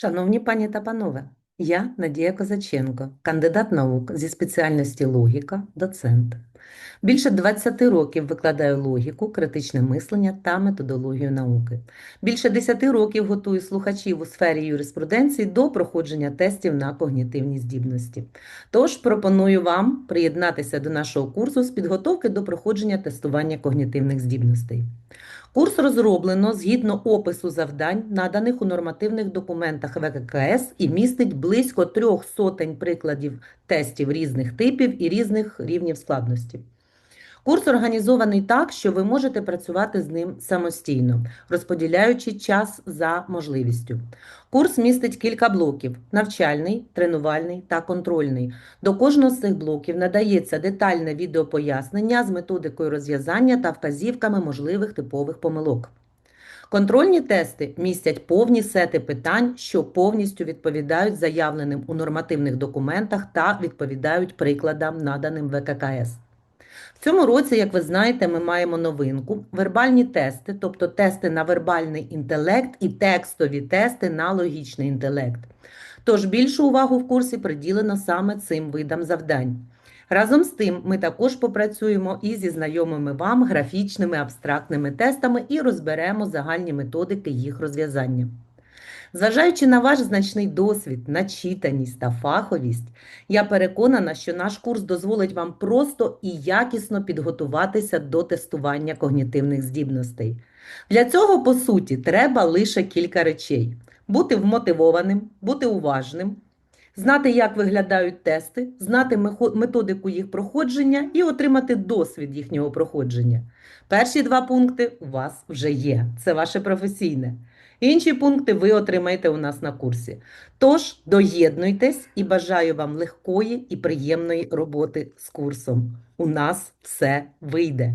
Шановні пані та панове, я Надія Козаченко, кандидат наук зі спеціальності логіка, доцент. Більше 20 років викладаю логіку, критичне мислення та методологію науки. Більше 10 років готую слухачів у сфері юриспруденції до проходження тестів на когнітивні здібності. Тож пропоную вам приєднатися до нашого курсу з підготовки до проходження тестування когнітивних здібностей. Курс розроблено згідно опису завдань, наданих у нормативних документах ВККС, і містить близько трьох сотень прикладів тестів різних типів і різних рівнів складності. Курс організований так, що ви можете працювати з ним самостійно, розподіляючи час за можливістю. Курс містить кілька блоків: навчальний, тренувальний та контрольний. До кожного з цих блоків надається детальне відеопояснення з методикою розв'язання та вказівками можливих типових помилок. Контрольні тести містять повні сети питань, що повністю відповідають заявленим у нормативних документах та відповідають прикладам, наданим ВККС. В цьому році, як ви знаєте, ми маємо новинку: вербальні тести, тобто тести на вербальний інтелект і текстові тести на логічний інтелект. Тож більшу увагу в курсі приділено саме цим видам завдань. Разом з тим, ми також попрацюємо і зі знайомими вам графічними абстрактними тестами і розберемо загальні методики їх розв'язання. Зважаючи на ваш значний досвід, начитаність та фаховість, я переконана, що наш курс дозволить вам просто і якісно підготуватися до тестування когнітивних здібностей. Для цього, по суті, треба лише кілька речей: бути вмотивованим, бути уважним, знати, як виглядають тести, знати методику їх проходження і отримати досвід їхнього проходження. Перші два пункти у вас вже є. Це ваше професійне. Інші пункти ви отримаєте у нас на курсі. Тож доєднуйтесь і бажаю вам легкої і приємної роботи з курсом. У нас все вийде.